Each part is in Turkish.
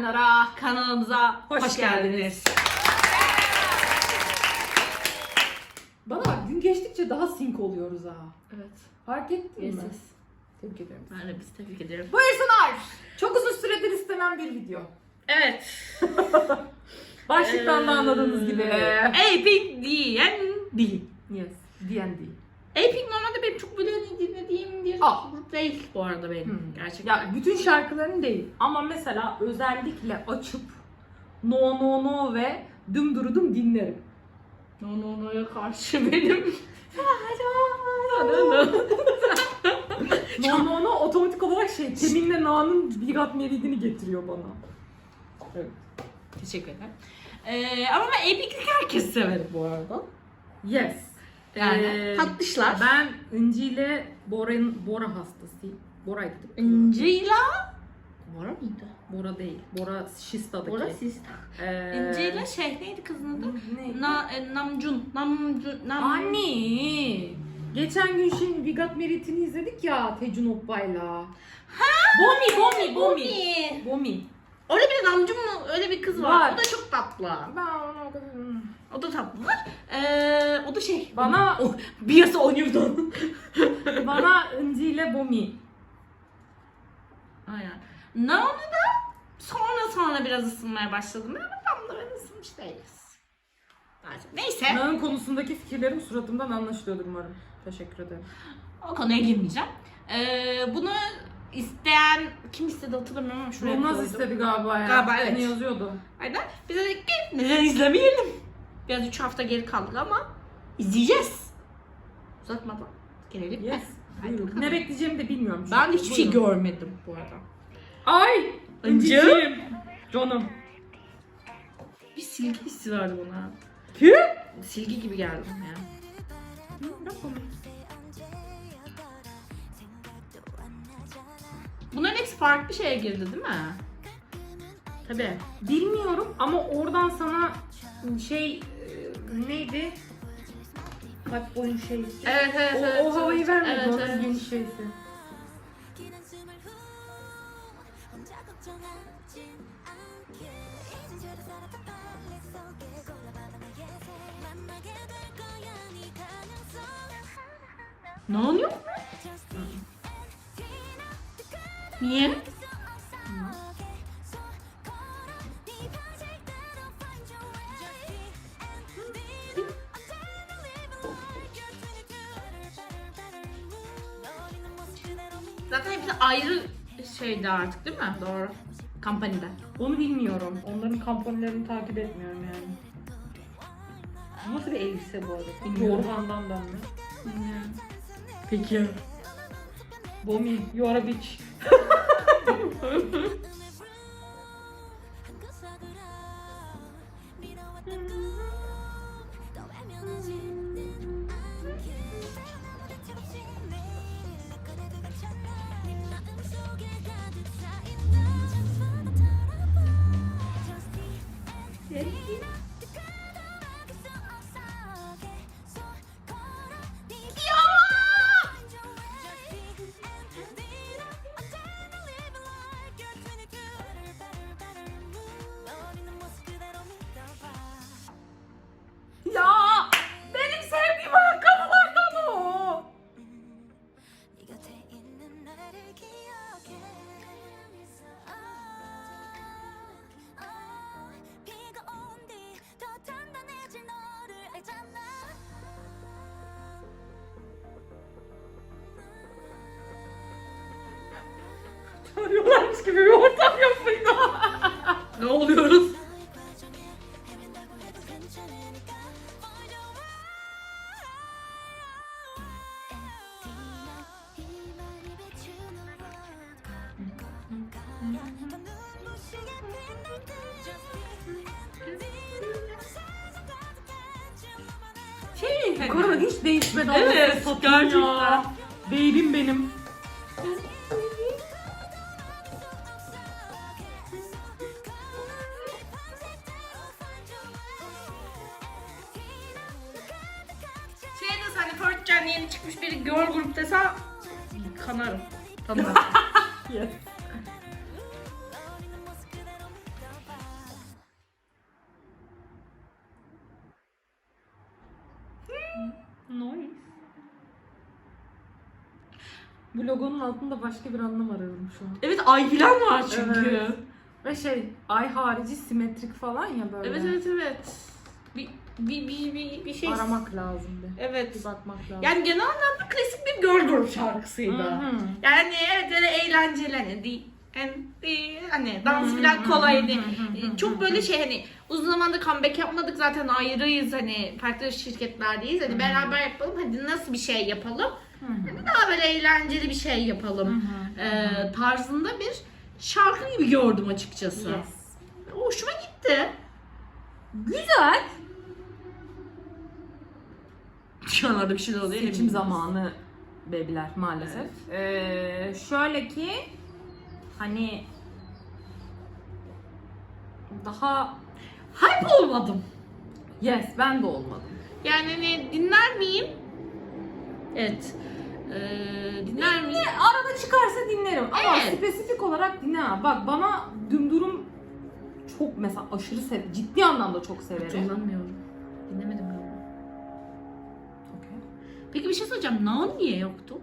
bayanlara kanalımıza hoş, Hoş geldiniz. Bana bak gün geçtikçe daha sink oluyoruz ha. Evet. Fark ettin mi? Yes. Tebrik ederim. Ben de biz tebrik ederim. Buyursunlar. Çok uzun süredir istenen bir video. Evet. Başlıktan da anladığınız gibi. Epic D&D. Yes. D&D. Epic normalde benim çok böyle dinlediğim bir Aa. Değil bu arada benim. Hmm. Gerçekten. Ya bütün şarkıların değil. Ama mesela özellikle açıp No No No ve Düm Durudum dinlerim. No No No'ya karşı benim. No No No otomatik olarak şey Temin'le Na'nın Bigat Meridini getiriyor bana. Evet. Teşekkür ederim. Ee, ama ben epiclik herkes sever bu arada. Yes. Yani Ee, tatlışlar. Ben İnci ile Bora'nın Bora hastasıyım. Bora'ydı değil mi? İnci'yle Bora mıydı? Bora değil. Bora Şista'daki. Bora siz. Ee, İnci'yle şey neydi kızın adı? Ne? Na, e, Namcun. Namcun. Nam... Anne. Geçen gün şimdi Bigat Merit'ini izledik ya Tecun Oppa'yla. Bomi, Bomi, Bomi. Bomi. Bomi. Öyle bir Namcun mu? Öyle bir kız var. Var. O da çok tatlı. Ben ona o kadar... O da tatlılar. Ee, o da şey. Bana O, Biyasa oynuyordu. bana İnci ile Bomi. Aynen. Naomi da sonra sonra biraz ısınmaya başladım. Ama tam da ben ısınmış değiliz. Neyse. Nağın konusundaki fikirlerim suratımdan anlaşılıyordur umarım. Teşekkür ederim. O konuya girmeyeceğim. Ee, bunu isteyen kim istedi hatırlamıyorum ama şuraya koydum. istedi galiba ya. Galiba evet. Ne yazıyordu? Aynen. Biz de dedik ki neden izlemeyelim? Biraz 3 hafta geri kaldık ama izleyeceğiz. Uzatmadan gelelim. Yes. Bakalım. Ne bekleyeceğimi de bilmiyorum. Ben çünkü. hiçbir şey Buyurun. görmedim bu arada. Ay! İnci. İnciciğim. Canım. Bir silgi hissi verdi bana. Kim? Silgi gibi geldi bana ya. Hepsi farklı şeye girdi değil mi? Tabii. Bilmiyorum ama oradan sana şey e, neydi? Kalp boyun şey. Evet evet O, evet. o havayı vermedi evet, onun evet. yeni şeysi. Ne oluyor? Niye? Zaten hepsi ayrı şeydi artık değil mi? Doğru. Kampanide. Onu bilmiyorum. Onların kampanyelerini takip etmiyorum yani. Bu Nasıl bir elbise bu arada? Bilmiyorum. Yorgandan dönme. Peki. Bomi, you are a bitch. Ya Tanıyorlarmış gibi bir ortam yapmayın. ne oluyoruz? Şey, hani- Korona hiç değişmedi. Evet, gerçekten. Baby'm benim. Instagram'dan yeni çıkmış biri girl grup dese kanarım. Tanırım. yes. Hmm. Bu logonun altında başka bir anlam arıyorum şu an. Evet ay filan var çünkü. Evet. Ve şey ay harici simetrik falan ya böyle. Evet evet evet. Bir bir bir bir, şey. Aramak lazım bir. Evet. Bir bakmak lazım. Yani genel anlamda klasik bir girl group şarkısıydı. Hı hı. Yani evet böyle eğlenceli hani di and di hani dans falan kolaydı. Çok böyle şey hani uzun zamandır comeback yapmadık zaten ayrıyız hani farklı şirketlerdeyiz. Hani beraber yapalım hadi nasıl bir şey yapalım? Hı hı. Hani daha böyle eğlenceli bir şey yapalım. Ee, tarzında bir şarkı gibi gördüm açıkçası. Yes. Hoşuma gitti. Güzel. Şu anlarda bir şeyler oluyor. Seçim zamanı bebiler maalesef. Ee, şöyle ki hani daha Hype olmadım. yes ben de olmadım. Yani hani dinler miyim? Evet. Ee, dinler miyim? Arada çıkarsa dinlerim ama Evet. spesifik olarak dinlemem. Bak bana Dümdurum çok mesela aşırı sev ciddi anlamda çok severim. Hatırlamıyorum. Dinlemedim galiba. Peki bir şey söyleyeceğim. Nan niye yoktu?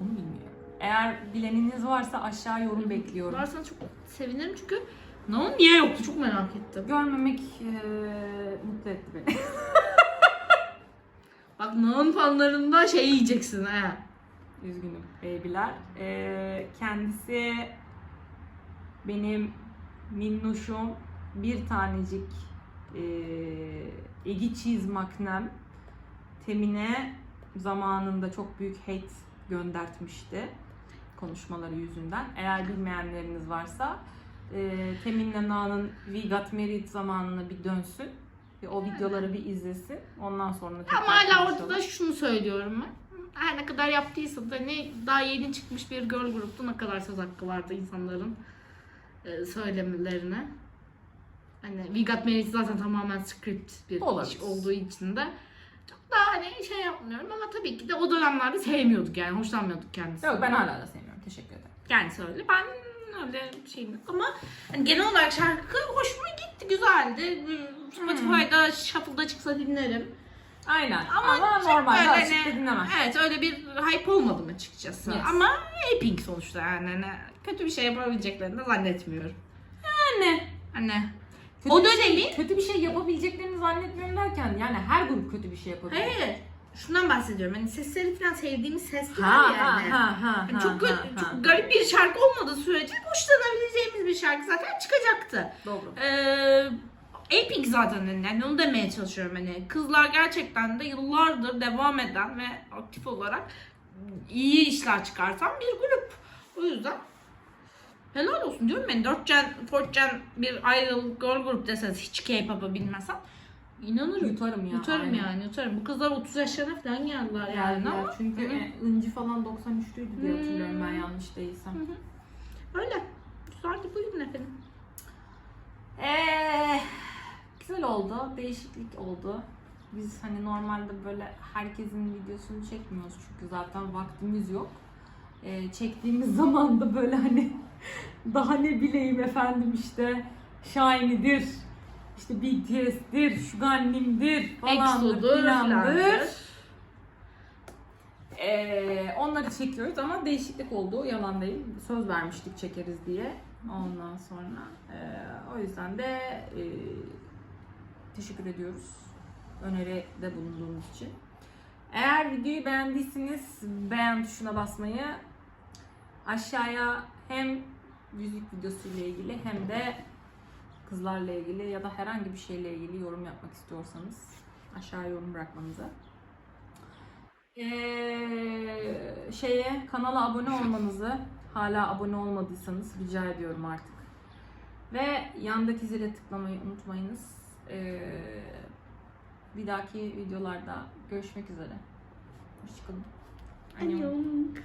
Onu bilmiyorum. Eğer bileniniz varsa aşağı yorum bekliyorum. Varsan çok sevinirim çünkü Nan niye yoktu? Çok merak ettim. Görmemek eee, mutlu etti beni. Bak Nan fanlarında şey yiyeceksin ha. Üzgünüm babyler. Ee, kendisi benim minnoşum bir tanecik e, Egi Cheese maknem Temine zamanında çok büyük hate göndertmişti konuşmaları yüzünden. Eğer bilmeyenleriniz varsa e, Temin'le Na'nın We Got Married zamanına bir dönsün. ve o videoları bir izlesin. Ondan sonra Ama hala orada da şunu söylüyorum ben. Her ne kadar yaptıysa da ne daha yeni çıkmış bir girl grupta ne kadar söz hakkı vardı insanların e, söylemelerine. Hani We Got Married zaten tamamen script bir Olabilir. iş olduğu için de hani şey yapmıyorum ama tabii ki de o dönemlerde sevmiyorduk yani hoşlanmıyorduk kendisinden. Yok ben hala da sevmiyorum. Teşekkür ederim. Kendisi öyle. Ben öyle şeyim yok ama hani genel olarak şarkı hoşuma gitti, güzeldi. Spotify'da shuffle'da çıksa dinlerim. Aynen. Ama, Ama, çok normalde böyle açıp hani- da dinlemem. Evet öyle bir hype olmadım açıkçası. Yes. Ama Apink sonuçta yani. Hani kötü bir şey yapabileceklerini de zannetmiyorum. Anne. Hani Kötü O bir şey- dönemi- kötü bir şey yapabileceklerini zannetmiyorum derken yani her grup kötü bir şey yapabilir. hayır. Şundan bahsediyorum. Hani sesleri falan sevdiğimiz sesler Ha yani. ha ha ha. Ha, çok, ha, ha. çok garip bir şarkı olmadığı sürece hoşlanabileceğimiz bir şarkı zaten çıkacaktı. Doğru. Ee, Apink zaten hani yani onu demeye çalışıyorum hani kızlar gerçekten de yıllardır devam eden ve aktif olarak iyi işler çıkartan bir grup. O yüzden helal olsun diyorum ben 4 gen, 4 gen bir idol girl group deseniz hiç K-pop'u bilmesem inanırım. Yutarım ya. Yutarım aynen. yani yutarım. Bu kızlar 30 yaşlarına falan geldiler yani, Yani ama çünkü Hı. Inci falan 93'lüydü diye hatırlıyorum ben Hmm. yanlış değilsem. öyle. Güzeldi buyurun efendim. Eee güzel oldu. Değişiklik oldu. Biz hani normalde böyle herkesin videosunu çekmiyoruz çünkü zaten vaktimiz yok. Eee, çektiğimiz zaman da böyle hani daha ne bileyim efendim işte Shiny'dir, işte BTS'dir, Suganim'dir falandır filandır. Ee, onları çekiyoruz ama değişiklik oldu. Yalan değil. Söz vermiştik çekeriz diye. Ondan sonra. ee, o yüzden de ee, teşekkür ediyoruz. Öneride bulunduğunuz için. Eğer videoyu beğendiyseniz beğen tuşuna basmayı aşağıya hem müzik videosu ile ilgili hem de kızlarla ilgili ya da herhangi bir şeyle ilgili yorum yapmak istiyorsanız aşağıya yorum bırakmanızı ee, şeye kanala abone olmanızı hala abone olmadıysanız rica ediyorum artık. Ve yandaki zile tıklamayı unutmayınız. Ee, bir dahaki videolarda görüşmek üzere. Hoşçakalın. Annyeong.